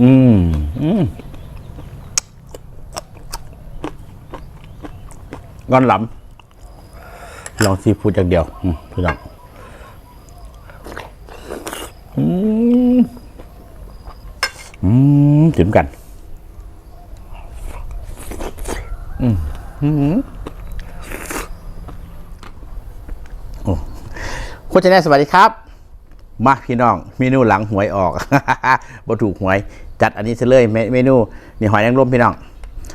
อืมอืมก้อนหลำลองซีฟู้ดอย่างเดียวพี่น้องอืมอืมจิ้มกัน อืมอืมโอ้โคชแน่สวัสดีครับ มาพี่น้องเมนูหลังหวยออกบ่ถูกหวย จัดอันนี้เฉลยเมนูนี่หอยนางรมพี่น้อง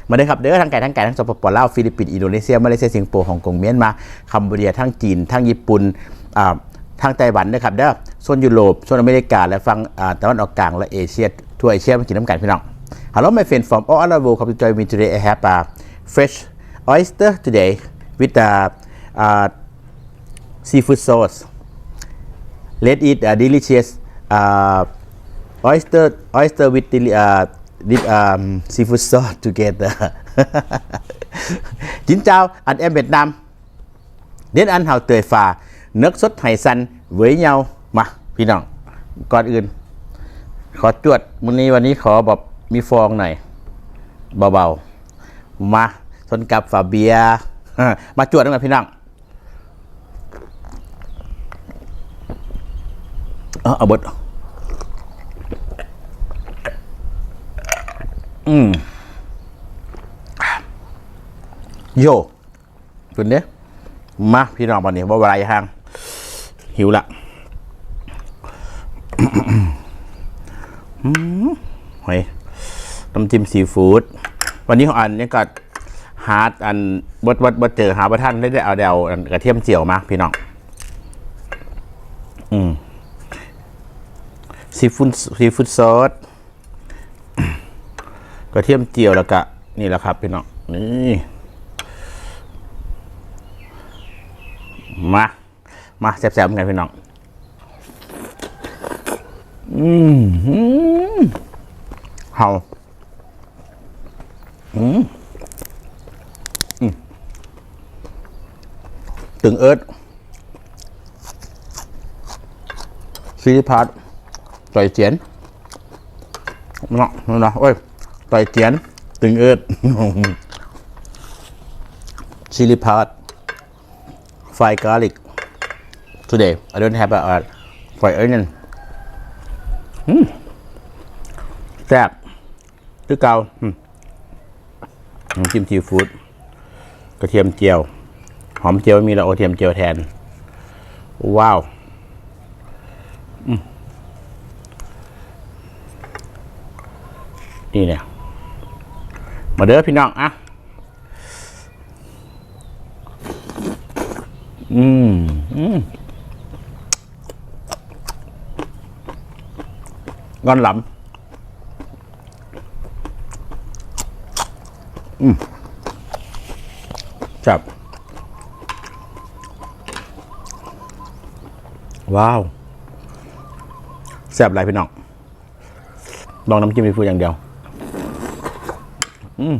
มาเด้ครับเด้อทั้งไก่ทั้งไก่ทั้งสปปลาวฟิลิปปินส์อินโดนีเซียมาเลเซียสิงคโปร์ฮ่องกงเมียนมาคัมโบเดียทั้งจีนทั้งญี่ปุ่นอ่าทั้งไต้หวันนะครับเด้อโซนยุโรปโซนอเมริกาและฝั่งอ่าตะวันออกกลางและเอเชียทั่วเอเชียมากินน้ำกันพี่น้อง Hello my friend from all around the world come to join me today I have a fresh oyster today with the uh, seafood sauce Let's eat a delicious uh, oyster oyster with deli- uh, with um, seafood sauce together. Xin chào anh em Việt Nam. Đến ăn hào tuyệt phà nước sốt hải săn với nhau mà พี่น้องก่อนอื่น ขอจวดวันนี้วันนี้ขอแบบมีฟองหน่อยเบาๆมาชนกับฝาเบียร์มาจวดด้วยกันพี่น้องเอาเอาเบด อืมโยคุณเด้มาพี่น้องวันนี้ว่าอะไรทาง หิวละหอยน้ำจิ้มซีฟู้ดวันนี้ของอันนี้ก็หาร์ดอันบดบดบดเจอหาประท่านได้ได้เอาเดวกระเทียมเจียวมาพี่น้อง อืมซีฟู้ดซีฟู้ดซอส ระเทียมเจียวแล้วก็นี่แหละครับพี่น้องนี่มามาแซ่บๆกันพี่น้องอืมอืมเฮาอืมอืมตึงเอิร์ดซีรีพาร์ ต่อยเตียน ตึงเอิดซิลิพาดไฟกาลิก today I don't have a uh, fried onion แซ่บคืกเกาจิ้มซีฟู้ดกระเทียมเจียว หอมเจียวมีเราเอเทียมเจียวแทน ว้าวนี่เนี่ย มาเด้อพี่น้องอะอืมอืมก้อนหลำอืมจับ ว้าวแซ่บไรพี่น้องลองน้ำจิ้มซีฟู้ดอย่างเดียว อืม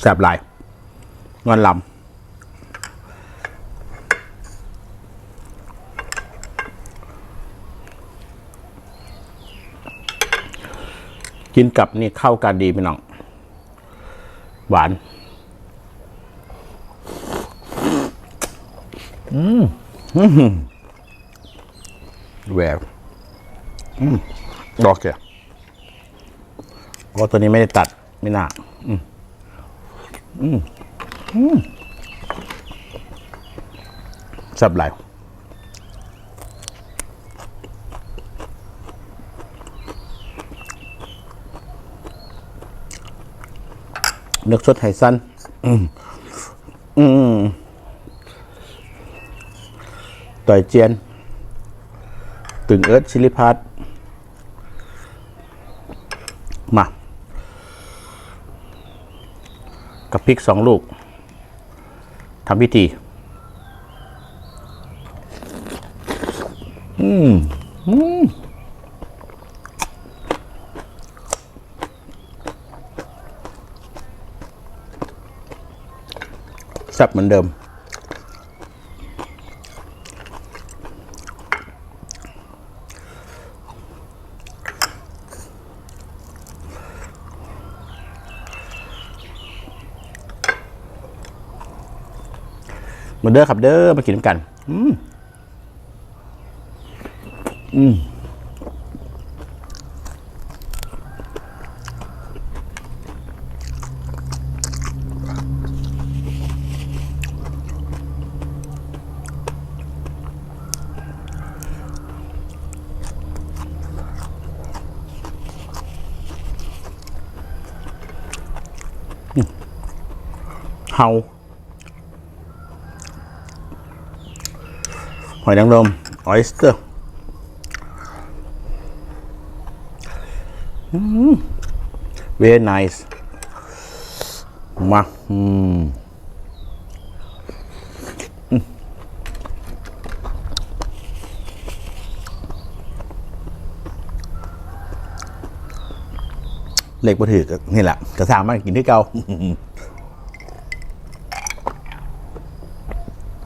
แซ่บหลายงอนลำกินกับนี่เข้ากันดีพี่น้อง หวานืมแหวกอืมดอกแกเพราะตัวนี้ไม่ได้ตัดไม่น่าอืมอืมอืมแซ่บหลายนึกสดไห่สั้นอืมอืม ต่อยเจียน ตึงเอิร์ธชิลิพัทมากับพริกสองลูกทำพิธี อืม อืมอซ่บเหมือนเดิม มาเด้อครับเด้อมากินน้ำกัน อืมอืมเฮา หอยนางรมออยสเตอร์เว r y nice มาอืมเล็กบ่ถือนี่แหละกระสามากินที่เก่า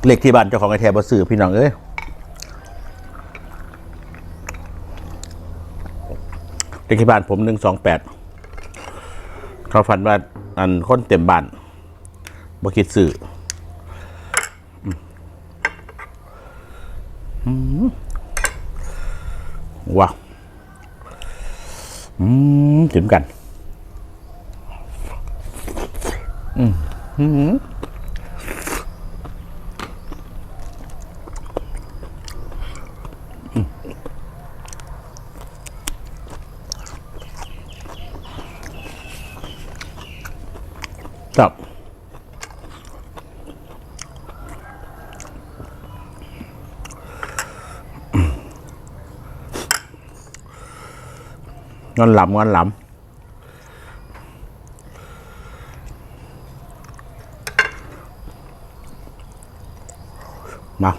เล็กที่บ้านเจ้าของไอแทบสื่อพี่น้องเอ้ย เล็กที่บ้านผมหนึ่งสองแปดเขาฝันว่าอันคนเต็มบ้านบ่คิดสื่ออืมอืมว้าวอืมถึงกัน อืม งอนหลับงอนหลับมา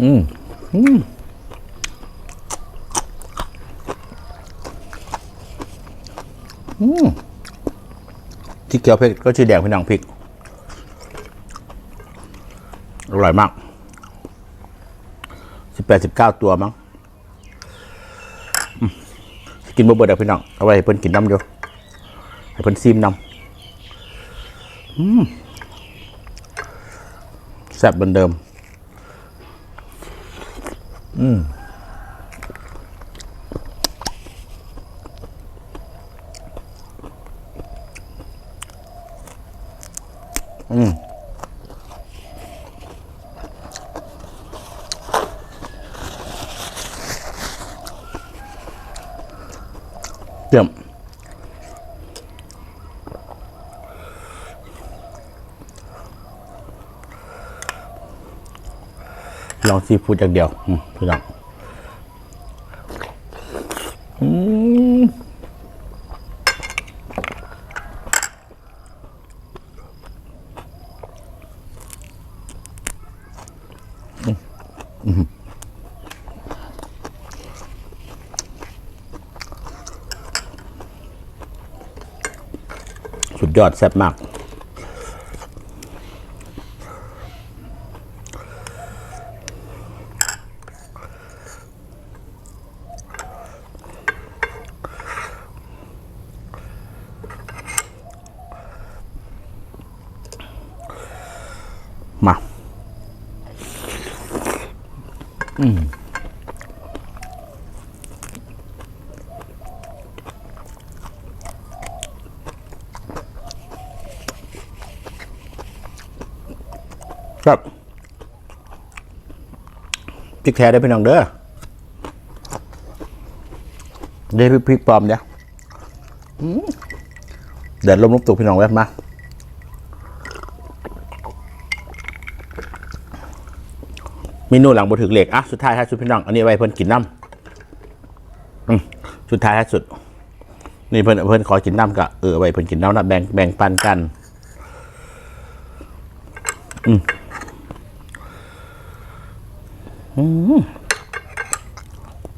อืมอืมที่เกียวเผ็ดก็ชื่อแดงพี่น้องพริก อร่อยมาก แปดสิบเก้าตัวมั้งกินบ่เบิดอะพี่น้อง เอาไว้ให้เพิ่นกินน้ำอยู่ให้เพิ่นซีมน้ำแซ่บเหมือนเดิม อืม เยี่ยมลองซีฟู้ดอย่างเดียวพี่น้อง ยอดแซ่บมาก มา ครับพริกแท้ได้พี่น้องเด้อเดี๋ยวพริกปลอมเดี๋ยเดี๋ยวลมลุกตุกพี่น้องแวบมาเมนูหลังบถึกเหล็กอะสุดท้ายท้ายสุดพี่น้องอันนี้ไว้เพิ่นกินน้ำสุดท้ายท้ายสุด นี่เพิ่นเพิ่นขอกินน้ำกะเออไว้เพิ่นกินน้ำนะแบ่งแบ่งปันกัน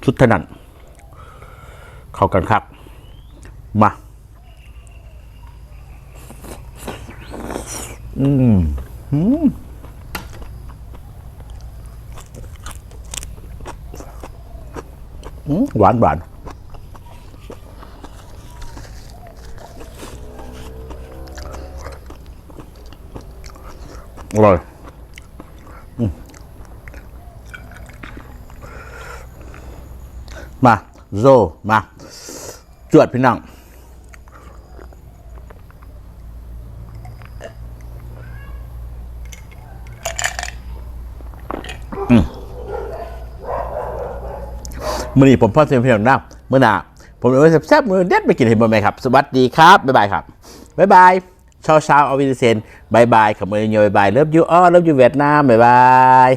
ชุดถนัดเข้ากันครับ มาอืมหวานหวานอร่อย โซมา จวดพี่น้องมื่อนี้ผมพ่อเสียงเพียงน้าเมื่อหน้าผมเอาไว้แซ่บๆมือเด็ดไปกินเห็นบ่ไหมครับ สวัสดีครับ บ๊ายบายครับ บ๊ายบายเช้าเช้าเอาวินเซนบายบายขับมือโยบายบายเลิฟยูอ้อเลิฟยูเวียดนามบ๊ายบาย